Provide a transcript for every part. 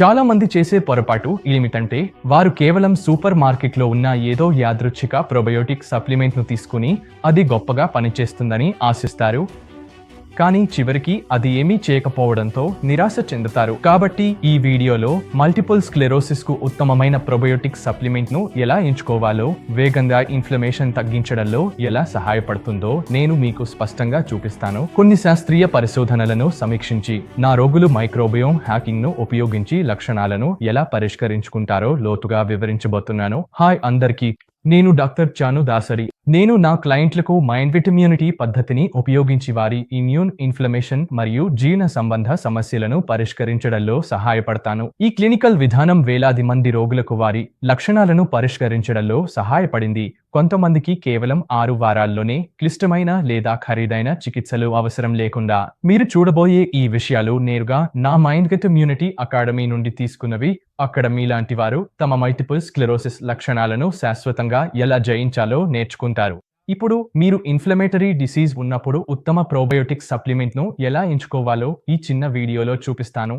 చాలా మంది చేసే పొరపాటు ఏమిటంటే వారు కేవలం సూపర్ మార్కెట్లో ఉన్న ఏదో యాదృచ్ఛిక ప్రొబయోటిక్ సప్లిమెంట్ను తీసుకుని అది గొప్పగా పనిచేస్తుందని ఆశిస్తారు. కానీ చివరికి అది ఏమీ చేయకపోవడంతో నిరాశ చెందుతారు. కాబట్టి ఈ వీడియోలో మల్టిపుల్ స్క్లెరోసిస్కు ఉత్తమమైన ప్రొబయోటిక్ సప్లిమెంట్ను ఎలా ఎంచుకోవాలో వేగంగా ఇన్ఫ్లమేషన్ తగ్గించడంలో ఎలా సహాయపడుతుందో నేను మీకు స్పష్టంగా చూపిస్తాను. కొన్ని శాస్త్రీయ పరిశోధనలను సమీక్షించి నా రోగులు మైక్రోబయోమ్ హ్యాకింగ్ను ఉపయోగించి లక్షణాలను ఎలా పరిష్కరించుకుంటారో లోతుగా వివరించబోతున్నాను. హాయ్ అందరికీ. నేను డాక్టర్ చాను దాసరి. నేను నా క్లయింట్లకు మైండ్ విటమ్యూనిటీ పద్ధతిని ఉపయోగించి వారి ఇమ్యూన్ ఇన్ఫ్లమేషన్ మరియు జీర్ణ సంబంధ సమస్యలను పరిష్కరించడంలో సహాయపడతాను. ఈ క్లినికల్ విధానం వేలాది మంది రోగులకు వారి లక్షణాలను పరిష్కరించడంలో సహాయపడింది. కొంతమందికి కేవలం ఆరు వారాల్లోనే క్లిష్టమైన లేదా ఖరీదైన చికిత్సలు అవసరం లేకుండా మీరు చూడబోయే ఈ విషయాలు నేరుగా నా మైండ్ గెట్ ఇమ్యూనిటీ అకాడమీ నుండి తీసుకున్నవి. అక్కడ మీలాంటి వారు తమ మల్టిపుల్ స్క్లెరోసిస్ లక్షణాలను శాశ్వతంగా ఎలా జయించాలో నేర్చుకుంటారు. ఇప్పుడు మీరు ఇన్ఫ్లమేటరీ డిసీజ్ ఉన్నప్పుడు ఉత్తమ ప్రోబయోటిక్ సప్లిమెంట్ను ఎలా ఎంచుకోవాలో ఈ చిన్న వీడియోలో చూపిస్తాను.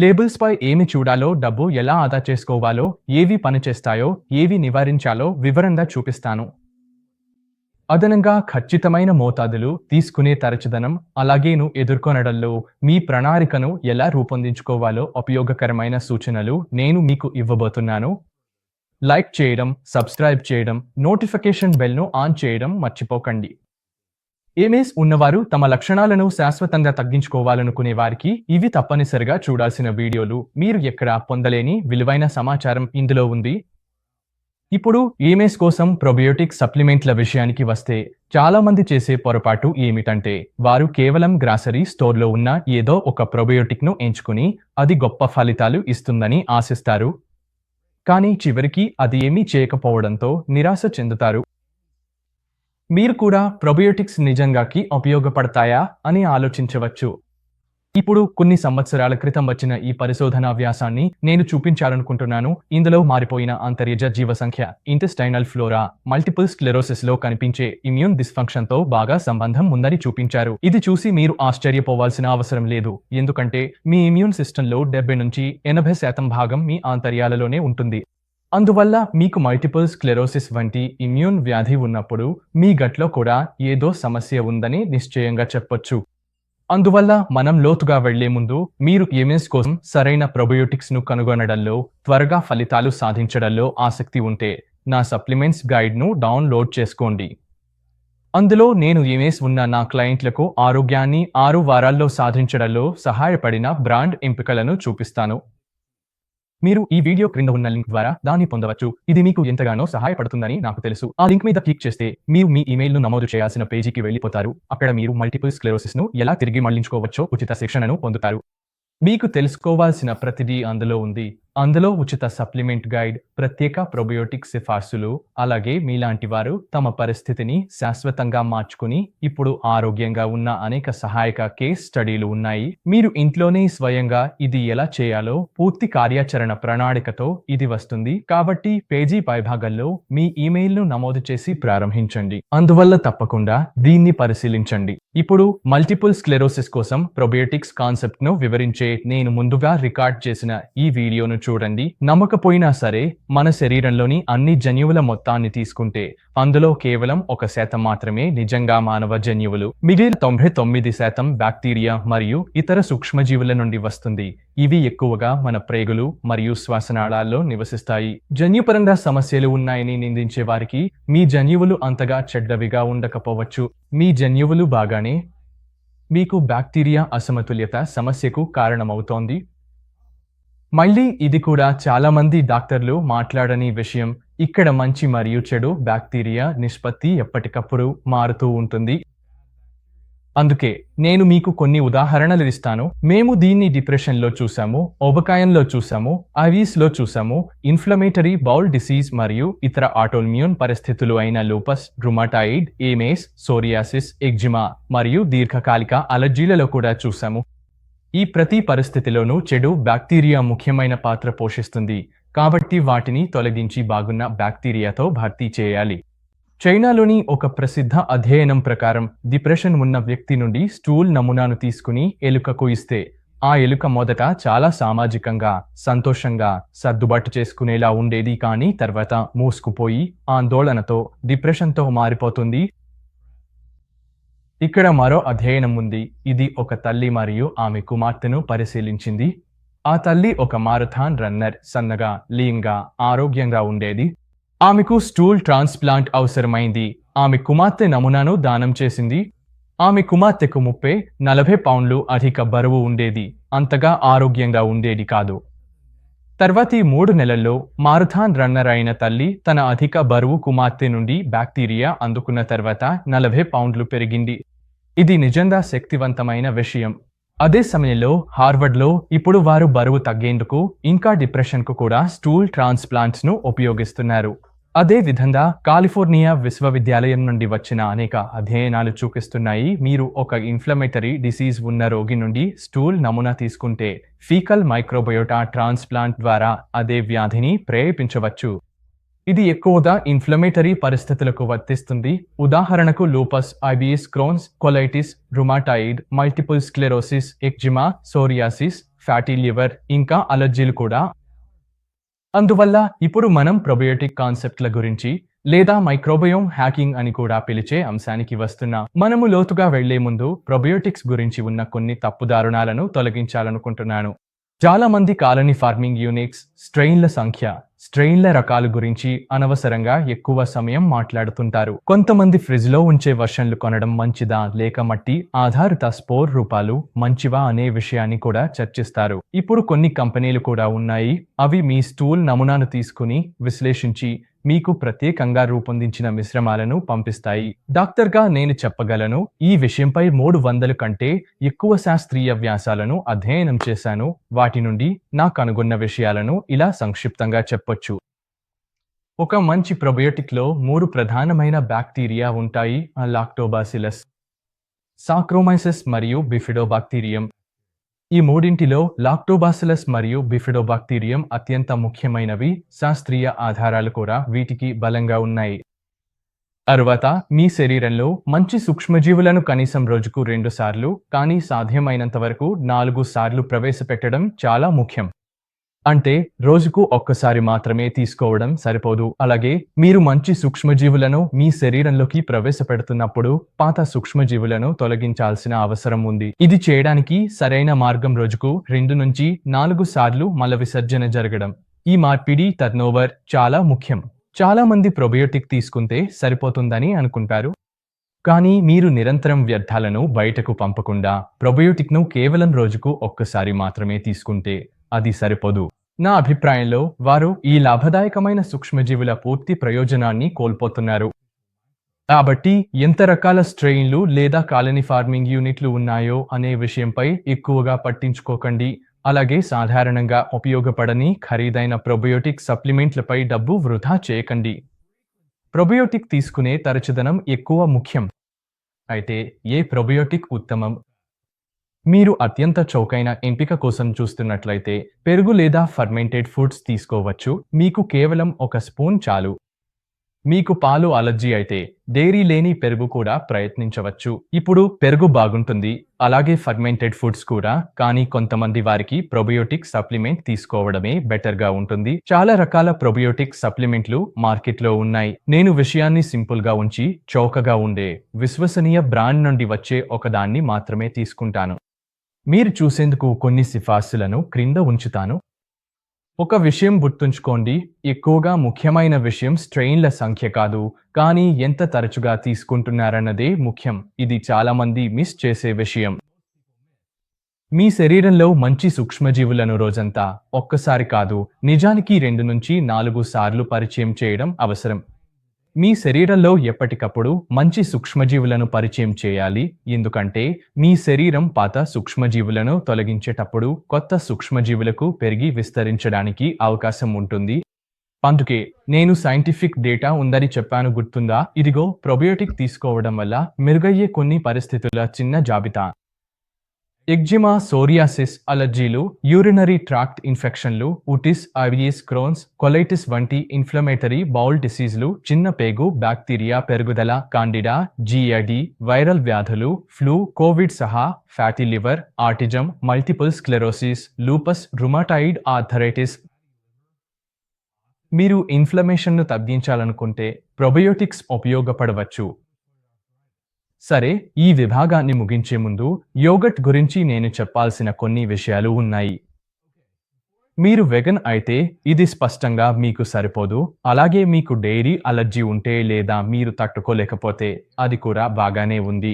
లేబుల్స్పై ఏమి చూడాలో డబ్బు ఎలా ఆదా చేసుకోవాలో ఏవి పనిచేస్తాయో ఏవి నివారించాలో వివరంగా చూపిస్తాను. అదనంగా ఖచ్చితమైన మోతాదులు తీసుకునే తరచుదనం అలాగేను ఎదుర్కొనడంలో మీ ప్రణాళికను ఎలా రూపొందించుకోవాలో ఉపయోగకరమైన సూచనలు నేను మీకు ఇవ్వబోతున్నాను. లైక్ చేయడం సబ్స్క్రైబ్ చేయడం నోటిఫికేషన్ బెల్ను ఆన్ చేయడం మర్చిపోకండి. ఏమేస్ ఉన్నవారు తమ లక్షణాలను శాశ్వతంగా తగ్గించుకోవాలనుకునే వారికి ఇవి తప్పనిసరిగా చూడాల్సిన వీడియోలు. మీరు ఎక్కడ పొందలేని విలువైన సమాచారం ఇందులో ఉంది. ఇప్పుడు ఈమెస్ కోసం ప్రొబయోటిక్ సప్లిమెంట్ల విషయానికి వస్తే చాలా మంది చేసే పొరపాటు ఏమిటంటే వారు కేవలం గ్రాసరీ స్టోర్లో ఉన్న ఏదో ఒక ప్రొబయోటిక్ను ఎంచుకుని అది గొప్ప ఫలితాలు ఇస్తుందని ఆశిస్తారు. కానీ చివరికి అది ఏమీ చేయకపోవడంతో నిరాశ చెందుతారు. మీరు కూడా ప్రొబయోటిక్స్ నిజంగాకి ఉపయోగపడతాయా అని ఆలోచించవచ్చు. ఇప్పుడు కొన్ని సంవత్సరాల క్రితం వచ్చిన ఈ పరిశోధనా వ్యాసాన్ని నేను చూపించాలనుకుంటున్నాను. ఇందులో మారిపోయిన అంతర్యజ జీవ సంఖ్య ఇంటెస్టైనల్ ఫ్లోరా మల్టిపుల్ స్క్లెరోసిస్లో కనిపించే ఇమ్యూన్ డిస్ఫంక్షన్తో బాగా సంబంధం ఉందని చూపించారు. ఇది చూసి మీరు ఆశ్చర్యపోవాల్సిన అవసరం లేదు. ఎందుకంటే మీ ఇమ్యూన్ సిస్టంలో డెబ్బై నుంచి ఎనభై శాతం భాగం మీ ఆంతర్యాలలోనే ఉంటుంది. అందువల్ల మీకు మల్టిపుల్ స్క్లెరోసిస్ వంటి ఇమ్యూన్ వ్యాధి ఉన్నప్పుడు మీ గట్లో కూడా ఏదో సమస్య ఉందని నిశ్చయంగా చెప్పొచ్చు. అందువల్ల మనం లోతుగా వెళ్ళే ముందు మీరు ఎమ్ఎస్ కోసం సరైన ప్రొబయోటిక్స్ను కనుగొనడంలో త్వరగా ఫలితాలు సాధించడంలో ఆసక్తి ఉంటే నా సప్లిమెంట్స్ గైడ్ను డౌన్లోడ్ చేసుకోండి. అందులో నేను ఎమ్ఎస్ ఉన్న నా క్లయింట్లకు ఆరోగ్యాన్ని ఆరు వారాల్లో సాధించడంలో సహాయపడిన బ్రాండ్ ఎంపికలను చూపిస్తాను. మీరు ఈ వీడియో క్రింద ఉన్న లింక్ ద్వారా దాన్ని పొందవచ్చు. ఇది మీకు ఎంతగానో సహాయపడుతుందని నాకు తెలుసు. ఆ లింక్ మీద క్లిక్ చేస్తే మీరు మీ ఇమెయిల్ను నమోదు చేయాల్సిన పేజీకి వెళ్ళిపోతారు. అక్కడ మీరు మల్టిపుల్ స్క్లెరోసిస్ను ఎలా తిరిగి మళ్ళించుకోవచ్చో ఉచిత శిక్షణను పొందుతారు. మీకు తెలుసుకోవాల్సిన ప్రతిదీ అందులో ఉంది. అందులో ఉచిత సప్లిమెంట్ గైడ్ ప్రత్యేక ప్రొబయోటిక్ సిఫార్సులు అలాగే మీలాంటి వారు తమ పరిస్థితిని శాశ్వతంగా మార్చుకుని ఇప్పుడు ఆరోగ్యంగా ఉన్న అనేక సహాయక కేస్ స్టడీలు ఉన్నాయి. మీరు ఇంట్లోనే స్వయంగా ఇది ఎలా చేయాలో పూర్తి కార్యాచరణ ప్రణాళికతో ఇది వస్తుంది. కాబట్టి పేజీ పైభాగంలో మీ ఇమెయిల్ను నమోదు చేసి ప్రారంభించండి. అందువల్ల తప్పకుండా దీన్ని పరిశీలించండి. ఇప్పుడు మల్టిపుల్ స్క్లెరోసిస్ కోసం ప్రొబయోటిక్స్ కాన్సెప్ట్ను వివరించే నేను ముందుగా రికార్డ్ చేసిన ఈ వీడియోను చూడండి. నమ్మకపోయినా సరే మన శరీరంలోని అన్ని జన్యువుల మొత్తాన్ని తీసుకుంటే అందులో కేవలం ఒక శాతం మాత్రమే నిజంగా మానవ జన్యువులు. మిగిలిన తొంభై తొమ్మిది శాతం బ్యాక్టీరియా మరియు ఇతర సూక్ష్మజీవుల నుండి వస్తుంది. ఇవి ఎక్కువగా మన ప్రేగులు మరియు శ్వాసనాళాల్లో నివసిస్తాయి. జన్యుపరంగా సమస్యలు ఉన్నాయని నిందించే వారికి మీ జన్యువులు అంతగా చెడ్డవిగా ఉండకపోవచ్చు. మీ జన్యువులు బాగానే? మీకు బ్యాక్టీరియా అసమతుల్యత సమస్యకు కారణమవుతోంది? మళ్ళీ ఇది కూడా చాలామంది డాక్టర్లు మాట్లాడని విషయం ఇక్కడ మంచి మరియు చెడు బ్యాక్టీరియా నిష్పత్తి ఎప్పటికప్పుడు మారుతూ ఉంటుంది. అందుకే నేను మీకు కొన్ని ఉదాహరణలు ఇస్తాను. మేము దీన్ని డిప్రెషన్లో చూసాము ఓబకాయంలో చూసాము అవీస్లో చూసాము ఇన్ఫ్లమేటరీ బౌల్ డిసీజ్ మరియు ఇతర ఆటోమ్యూన్ పరిస్థితులు అయిన lupus rheumatoid MS psoriasis eczema మరియు దీర్ఘకాలిక అలర్జీలలో కూడా చూసాము ఈ ప్రతి పరిస్థితిలోనూ చెడు బ్యాక్టీరియా ముఖ్యమైన పాత్ర పోషిస్తుంది. కాబట్టి వాటిని తొలగించి బాగున్న బ్యాక్టీరియాతో భర్తీ చేయాలి. చైనాలోని ఒక ప్రసిద్ధ అధ్యయనం ప్రకారం డిప్రెషన్ ఉన్న వ్యక్తి నుండి స్టూల్ నమూనాను తీసుకుని ఎలుకకు ఇస్తే ఆ ఎలుక మొదట చాలా సామాజికంగా సంతోషంగా సర్దుబాటు చేసుకునేలా ఉండేది కానీ తర్వాత మూసుకుపోయి ఆందోళనతో డిప్రెషన్తో మారిపోతుంది. ఇక్కడ మరో అధ్యయనం ఉంది. ఇది ఒక తల్లి మరియు ఆమె కుమార్తెను పరిశీలించింది. ఆ తల్లి ఒక మారథాన్ రన్నర్ సన్నగా లీంగా ఆరోగ్యంగా ఉండేది. ఆమెకు స్టూల్ ట్రాన్స్ప్లాంట్ అవసరమైంది. ఆమె కుమార్తె నమూనాను దానం చేసింది. ఆమె కుమార్తెకు ముప్పై నలభై పౌండ్లు అధిక బరువు ఉండేది. అంతగా ఆరోగ్యంగా ఉండేది కాదు. తర్వాతి మూడు నెలల్లో మారుథాన్ రన్నర్ అయిన తల్లి తన అధిక బరువు కుమార్తె నుండి బ్యాక్టీరియా అందుకున్న తర్వాత నలభై పౌండ్లు పెరిగింది. ఇది నిజంగా శక్తివంతమైన విషయం. అదే సమయంలో హార్వర్డ్లో ఇప్పుడు వారు బరువు తగ్గేందుకు ఇంకా డిప్రెషన్కు కూడా స్టూల్ ట్రాన్స్ప్లాంట్స్ను ఉపయోగిస్తున్నారు. అదే విధంగా కాలిఫోర్నియా విశ్వవిద్యాలయం నుండి వచ్చిన అనేక అధ్యయనాలు చూపిస్తున్నాయి. మీరు ఒక ఇన్ఫ్లమేటరీ డిసీజ్ ఉన్న రోగి నుండి స్టూల్ నమూనా తీసుకుంటే ఫీకల్ మైక్రోబయోటా ట్రాన్స్ప్లాంట్ ద్వారా అదే వ్యాధిని ప్రేరేపించవచ్చు. ఇది ఎక్కువగా ఇన్ఫ్లమేటరీ పరిస్థితులకు వర్తిస్తుంది. ఉదాహరణకు lupus IBS Crohn's colitis rheumatoid multiple sclerosis eczema psoriasis fatty liver ఇంకా అలర్జీలు కూడా. అందువల్ల ఇప్పుడు మనం ప్రొబయోటిక్ కాన్సెప్ట్ల గురించి లేదా మైక్రోబయోమ్ హ్యాకింగ్ అని కూడా పిలిచే అంశానికి వస్తున్నాం. మనము లోతుగా వెళ్ళే ముందు ప్రొబయోటిక్స్ గురించి ఉన్న కొన్ని తప్పుదారుణాలను తొలగించాలనుకుంటున్నాను. చాలామంది కాలనీ ఫార్మింగ్ యూనిక్స్ స్ట్రెయిన్ల సంఖ్య స్ట్రెయిన్ల రకాల గురించి అనవసరంగా ఎక్కువ సమయం మాట్లాడుతుంటారు. కొంతమంది ఫ్రిజ్లో ఉంచే వర్షన్లు కొనడం మంచిదా లేక మట్టి ఆధారిత స్పోర్ రూపాలు మంచివా అనే విషయాన్ని కూడా చర్చిస్తారు. ఇప్పుడు కొన్ని కంపెనీలు కూడా ఉన్నాయి. అవి మీ స్టూల్ నమూనాను తీసుకుని విశ్లేషించి మీకు ప్రత్యేకంగా రూపొందించిన మిశ్రమాలను పంపిస్తాయి. డాక్టర్గా నేను చెప్పగలను ఈ విషయంపై మూడు వందల కంటే ఎక్కువ శాస్త్రీయ వ్యాసాలను అధ్యయనం చేశాను. వాటి నుండి నా కనుగొన్న విషయాలను ఇలా సంక్షిప్తంగా చెప్పొచ్చు. ఒక మంచి ప్రొబయోటిక్లో మూడు ప్రధానమైన బ్యాక్టీరియా ఉంటాయి లాక్టోబాసిలస్ సాక్రోమైసిస్ మరియు బిఫిడోబాక్టీరియం. ఈ మూడింటిలో లాక్టోబాసిలస్ మరియు బిఫిడోబాక్టీరియం అత్యంత ముఖ్యమైనవి శాస్త్రీయ ఆధారాలు కూడా వీటికి బలంగా ఉన్నాయి. తరువాత మీ శరీరంలో మంచి సూక్ష్మజీవులను కనీసం రోజుకు రెండు సార్లు కానీ సాధ్యమైనంత వరకు నాలుగు సార్లు ప్రవేశపెట్టడం చాలా ముఖ్యం. అంటే రోజుకు ఒక్కసారి మాత్రమే తీసుకోవడం సరిపోదు. అలాగే మీరు మంచి సూక్ష్మజీవులను మీ శరీరంలోకి ప్రవేశపెడుతున్నప్పుడు పాత సూక్ష్మజీవులను తొలగించాల్సిన అవసరం ఉంది. ఇది చేయడానికి సరైన మార్గం రోజుకు రెండు నుంచి నాలుగు సార్లు మల విసర్జన జరగడం. ఈ మార్పిడి టర్నోవర్ చాలా ముఖ్యం. చాలా మంది ప్రొబయోటిక్ తీసుకుంటే సరిపోతుందని అనుకుంటారు. కానీ మీరు నిరంతరం వ్యర్థాలను బయటకు పంపకుండా ప్రొబయోటిక్ను కేవలం రోజుకు ఒక్కసారి మాత్రమే తీసుకుంటే అది సరిపోదు. నా అభిప్రాయంలో వారు ఈ లాభదాయకమైన సూక్ష్మజీవుల పూర్తి ప్రయోజనాన్ని కోల్పోతున్నారు. కాబట్టి ఎంత రకాల స్ట్రెయిన్లు లేదా కాలనీ ఫార్మింగ్ యూనిట్లు ఉన్నాయో అనే విషయంపై ఎక్కువగా పట్టించుకోకండి. అలాగే సాధారణంగా ఉపయోగపడని ఖరీదైన ప్రొబయోటిక్ సప్లిమెంట్లపై డబ్బు వృధా చేయకండి. ప్రొబయోటిక్ తీసుకునే తరచుదనం ఎక్కువ ముఖ్యం. అయితే ఏ ప్రొబయోటిక్ ఉత్తమం? మీరు అత్యంత చౌకైన ఎంపిక కోసం చూస్తున్నట్లయితే పెరుగు లేదా ఫర్మెంటెడ్ ఫుడ్స్ తీసుకోవచ్చు. మీకు కేవలం ఒక స్పూన్ చాలు. మీకు పాలు అలర్జీ అయితే డైరీ లేని పెరుగు కూడా ప్రయత్నించవచ్చు. ఇప్పుడు పెరుగు బాగుంటుంది. అలాగే ఫర్మెంటెడ్ ఫుడ్స్ కూడా. కానీ కొంతమంది వారికి ప్రొబయోటిక్ సప్లిమెంట్ తీసుకోవడమే బెటర్గా ఉంటుంది. చాలా రకాల ప్రొబయోటిక్ సప్లిమెంట్లు మార్కెట్లో ఉన్నాయి. నేను విషయాన్ని సింపుల్గా ఉంచి చౌకగా ఉండే విశ్వసనీయ బ్రాండ్ నుండి వచ్చే ఒకదాన్ని మాత్రమే తీసుకుంటాను. మీరు చూసేందుకు కొన్ని సిఫార్సులను క్రింద ఉంచుతాను. ఒక విషయం గుర్తుంచుకోండి. ఎక్కువగా ముఖ్యమైన విషయం స్ట్రెయిన్ల సంఖ్య కాదు. కానీ ఎంత తరచుగా తీసుకుంటున్నారన్నదే ముఖ్యం. ఇది చాలామంది మిస్ చేసే విషయం. మీ శరీరంలో మంచి సూక్ష్మజీవులను రోజంతా ఒక్కసారి కాదు. నిజానికి రెండు నుంచి నాలుగు సార్లు పరిచయం చేయడం అవసరం. మీ శరీరంలో ఎప్పటికప్పుడు మంచి సూక్ష్మజీవులను పరిచయం చేయాలి. ఎందుకంటే మీ శరీరం పాత సూక్ష్మజీవులను తొలగించేటప్పుడు కొత్త సూక్ష్మజీవులకు పెరిగి విస్తరించడానికి అవకాశం ఉంటుంది. అందుకే నేను సైంటిఫిక్ డేటా ఉందని చెప్పాను గుర్తుందా? ఇదిగో ప్రొబయోటిక్ తీసుకోవడం వల్ల మెరుగయ్యే కొన్ని పరిస్థితుల చిన్న జాబితా. ఎగ్జిమా సోరియాసిస్ అలర్జీలు యూరినరీ ట్రాక్ట్ ఇన్ఫెక్షన్లు ఉటిస్ ఐవియస్ క్రోన్స్ కొలైటిస్ వంటి ఇన్ఫ్లమేటరీ బౌల్ డిసీజ్లు చిన్న పేగు బ్యాక్టీరియా పెరుగుదల కాండిడా జిఐడి వైరల్ వ్యాధులు ఫ్లూ కోవిడ్ సహా fatty liver autism multiple sclerosis lupus rheumatoid arthritis. మీరు ఇన్ఫ్లమేషన్ను తగ్గించాలనుకుంటే ప్రొబయోటిక్స్ ఉపయోగపడవచ్చు. సరే ఈ విభాగాన్ని ముగించే ముందు యోగట్ గురించి నేను చెప్పాల్సిన కొన్ని విషయాలు ఉన్నాయి. మీరు వెగన్ అయితే ఇది స్పష్టంగా మీకు సరిపోదు అలాగే మీకు డైరీ అలర్జీ ఉంటే లేదా మీరు తట్టుకోలేకపోతే అది కూడా బాగానే ఉంది.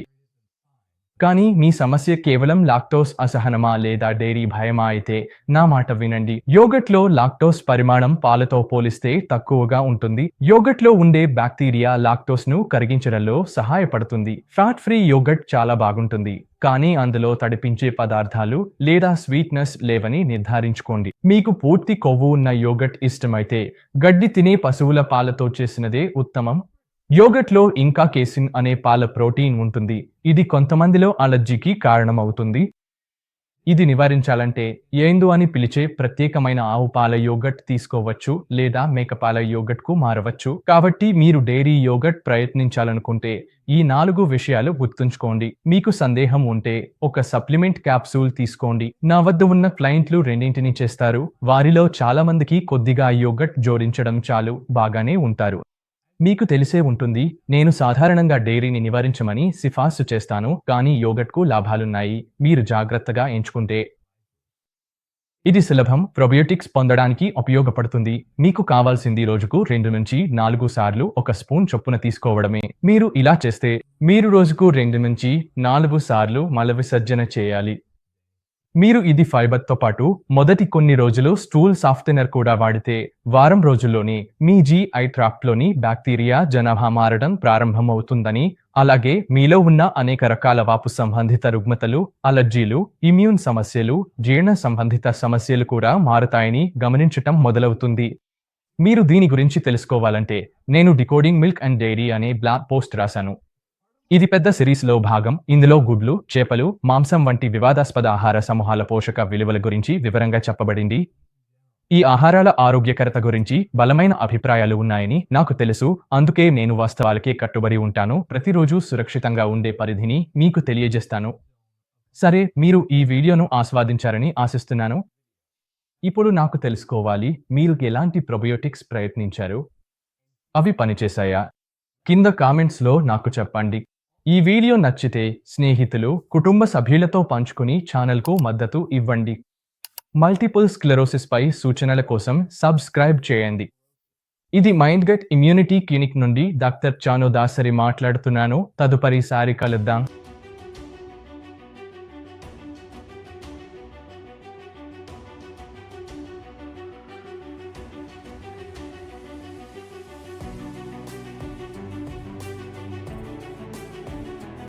కానీ మీ సమస్య కేవలం లాక్టోస్ అసహనమా లేదా డైరీ భయమా అయితే నా మాట వినండి. యోగట్లో లాక్టోస్ పరిమాణం పాలతో పోలిస్తే తక్కువగా ఉంటుంది. యోగట్లో ఉండే బ్యాక్టీరియా లాక్టోస్ను కరిగించడంలో సహాయపడుతుంది. ఫ్యాట్ ఫ్రీ యోగట్ చాలా బాగుంటుంది. కానీ అందులో తడిపించే పదార్థాలు లేదా స్వీట్నెస్ లేవని నిర్ధారించుకోండి. మీకు పూర్తి కొవ్వు ఉన్న యోగట్ ఇష్టమైతే గడ్డి తినే పశువుల పాలతో చేసినదే ఉత్తమం. యోగట్లో ఇంకా కేసిన్ అనే పాల ప్రోటీన్ ఉంటుంది. ఇది కొంతమందిలో అలర్జీకి కారణమవుతుంది. ఇది నివారించాలంటే ఏందు అని పిలిచే ప్రత్యేకమైన ఆవు పాల యోగట్ తీసుకోవచ్చు లేదా మేకపాల యోగట్కు మారవచ్చు. కాబట్టి మీరు డైరీ యోగట్ ప్రయత్నించాలనుకుంటే ఈ నాలుగు విషయాలు గుర్తుంచుకోండి. మీకు సందేహం ఉంటే ఒక సప్లిమెంట్ క్యాప్సూల్ తీసుకోండి. నా వద్ద ఉన్న క్లయింట్లు రెండింటిని చేస్తారు. వారిలో చాలా మందికి కొద్దిగా యోగట్ జోడించడం చాలు. బాగానే ఉంటారు. మీకు తెలిసే ఉంటుంది నేను సాధారణంగా డైరీని నివారించమని సిఫార్సు చేస్తాను కానీ యోగట్కు లాభాలున్నాయి మీరు జాగ్రత్తగా ఎంచుకుంటే. ఇది సులభం ప్రొబయోటిక్స్ పొందడానికి ఉపయోగపడుతుంది. మీకు కావాల్సింది రోజుకు రెండు నుంచి నాలుగు సార్లు ఒక స్పూన్ చొప్పున తీసుకోవడమే. మీరు ఇలా చేస్తే మీరు రోజుకు రెండు నుంచి నాలుగు సార్లు మల విసర్జన చేయాలి. మీరు ఇది ఫైబర్తో పాటు మొదటి కొన్ని రోజులు స్టూల్ సాఫ్ట్వేర్ కూడా వాడితే వారం రోజుల్లోనే మీ జీఐ ట్రాప్లోని బ్యాక్టీరియా జనాభా మారడం ప్రారంభమవుతుందని అలాగే మీలో ఉన్న అనేక రకాల వాపు సంబంధిత రుగ్మతలు అలర్జీలు ఇమ్యూన్ సమస్యలు జీర్ణ సంబంధిత సమస్యలు కూడా మారతాయని గమనించటం మొదలవుతుంది. మీరు దీని గురించి తెలుసుకోవాలంటే నేను డికోడింగ్ మిల్క్ అండ్ డైరీ అనే బ్లాగ్ పోస్ట్ రాశాను. ఇది పెద్ద సిరీస్లో భాగం. ఇందులో గుడ్లు చేపలు మాంసం వంటి వివాదాస్పద ఆహార సమూహాల పోషక విలువల గురించి వివరంగా చెప్పబడింది. ఈ ఆహారాల ఆరోగ్యకరత గురించి బలమైన అభిప్రాయాలు ఉన్నాయని నాకు తెలుసు. అందుకే నేను వాస్తవాలకే కట్టుబడి ఉంటాను. ప్రతిరోజు సురక్షితంగా ఉండే పరిధిని మీకు తెలియజేస్తాను. సరే మీరు ఈ వీడియోను ఆస్వాదించారని ఆశిస్తున్నాను. ఇప్పుడు నాకు తెలుసుకోవాలి మీరు ఎలాంటి ప్రొబయోటిక్స్ ప్రయత్నించారు? అవి పనిచేశాయా? కింద కామెంట్స్లో నాకు చెప్పండి. ఈ వీడియో నచ్చితే స్నేహితులు కుటుంబ సభ్యులతో పంచుకుని ఛానల్కు మద్దతు ఇవ్వండి. మల్టిపుల్ స్క్లెరోసిస్పై సూచనల కోసం సబ్స్క్రైబ్ చేయండి. ఇది మైండ్ గట్ ఇమ్యూనిటీ క్లినిక్ నుండి డాక్టర్ చానో దాసరి మాట్లాడుతున్నాను. తదుపరిసారి కలుద్దాం.